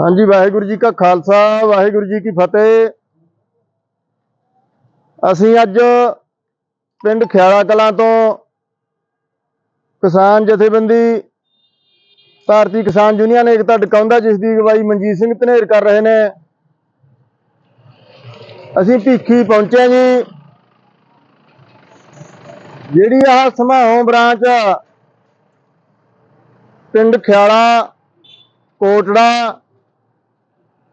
ਹਾਂਜੀ, ਵਾਹਿਗੁਰੂ ਜੀ ਕਾ ਖਾਲਸਾ, ਵਾਹਿਗੁਰੂ ਜੀ ਕੀ ਫਤਿਹ। ਅਸੀਂ ਅੱਜ ਪਿੰਡ ਖਿਆਲਾ ਕਲਾਂ ਤੋਂ ਕਿਸਾਨ ਜਥੇਬੰਦੀ, ਭਾਰਤੀ ਕਿਸਾਨ ਯੂਨੀਅਨ ਏਕਤਾ ਡਕਾਉਂਦਾ ਜਿਸ ਦੀ ਅਗਵਾਈ ਮਨਜੀਤ ਸਿੰਘ ਧਨੇਰ ਕਰ ਰਹੇ ਨੇ। ਅਸੀਂ ਭੀਖੀ ਪਹੁੰਚੇ ਜੀ। ਜਿਹੜੀ ਆਹ ਸਮਾਹੋਂ ਬ੍ਰਾਂਚ ਪਿੰਡ ਖਿਆਲਾ, ਕੋਟੜਾ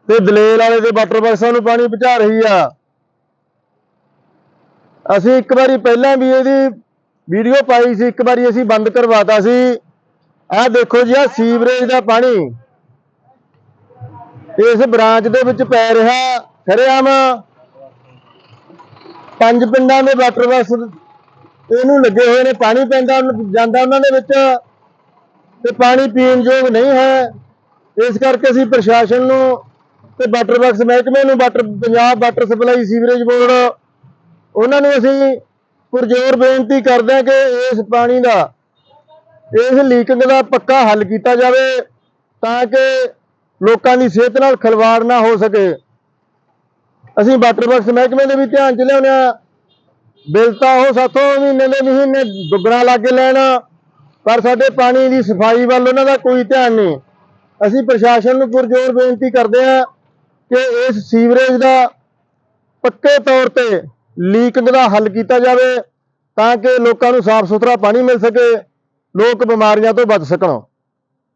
ਤੇ ਦਲੇਲ ਵਾਲੇ ਦੇ ਵਾਟਰ ਬਾਕਸਾਂ ਨੂੰ ਪਾਣੀ ਪਹੁੰਚਾ ਰਹੀ ਆ। ਅਸੀਂ ਇੱਕ ਵਾਰੀ ਪਹਿਲਾਂ ਵੀ ਇਹਦੀ ਵੀਡੀਓ ਪਾਈ ਸੀ, ਇੱਕ ਵਾਰੀ ਅਸੀਂ ਬੰਦ ਕਰਵਾਤਾ ਸੀ। ਆਹ ਦੇਖੋ ਜੀ, ਆਹ ਸੀਵਰੇਜ ਦਾ ਪਾਣੀ। ਇਸ ਬ੍ਰਾਂਚ ਦੇ ਵਿੱਚ ਪੈ ਰਿਹਾ ਸਰੇਆਮ ਪੰਜ ਪਿੰਡਾਂ ਦੇ ਵਾਟਰ ਬਾਕਸ ਇਹਨੂੰ ਲੱਗੇ ਹੋਏ ਨੇ, ਪਾਣੀ ਪੈਂਦਾ, ਜਾਂਦਾ ਉਹਨਾਂ ਦੇ ਵਿੱਚ। ਤੇ ਪਾਣੀ ਪੀਣ ਯੋਗ ਨਹੀਂ ਹੈ। ਇਸ ਕਰਕੇ ਅਸੀਂ ਪ੍ਰਸ਼ਾਸਨ ਨੂੰ ਤੇ ਵਾਟਰ ਵਰਕਸ ਮਹਿਕਮੇ ਨੂੰ water Punjab water supply sewerage board ਉਹਨਾਂ ਨੂੰ ਅਸੀਂ ਪੁਰਜ਼ੋਰ ਬੇਨਤੀ ਕਰਦੇ ਹਾਂ ਕਿ ਇਸ ਪਾਣੀ ਦਾ, ਇਸ ਲੀਕਿੰਗ ਦਾ ਪੱਕਾ ਹੱਲ ਕੀਤਾ ਜਾਵੇ ਤਾਂ ਕਿ ਲੋਕਾਂ ਦੀ ਸਿਹਤ ਨਾਲ ਖਿਲਵਾੜ ਨਾ ਹੋ ਸਕੇ। ਅਸੀਂ ਵਾਟਰ ਵਰਕਸ ਮਹਿਕਮੇ ਦੇ ਵੀ ਧਿਆਨ ਚ ਲਿਆਉਂਦੇ ਹਾਂ। ਬਿੱਲ ਤਾਂ ਉਹ ਸਾਥੋਂ ਮਹੀਨੇ ਦੇ ਮਹੀਨੇ ਦੁੱਗਣਾ ਲਾ ਕੇ ਲੈਣ, ਪਰ ਸਾਡੇ ਪਾਣੀ ਦੀ ਸਫ਼ਾਈ ਵੱਲ ਉਹਨਾਂ ਦਾ ਕੋਈ ਧਿਆਨ ਨਹੀਂ। ਅਸੀਂ ਪ੍ਰਸ਼ਾਸਨ ਨੂੰ ਪੁਰਜ਼ੋਰ ਬੇਨਤੀ ਕਰਦੇ ਹਾਂ ਕਿ ਇਸ ਸੀਵਰੇਜ ਦਾ ਪੱਕੇ ਤੌਰ ਤੇ ਲੀਕਿੰਗ ਦਾ ਹੱਲ ਕੀਤਾ ਜਾਵੇ ਤਾਂ ਕਿ ਲੋਕਾਂ ਨੂੰ ਸਾਫ਼ ਸੁਥਰਾ ਪਾਣੀ ਮਿਲ ਸਕੇ, ਲੋਕ ਬਿਮਾਰੀਆਂ ਤੋਂ ਬਚ ਸਕਣ।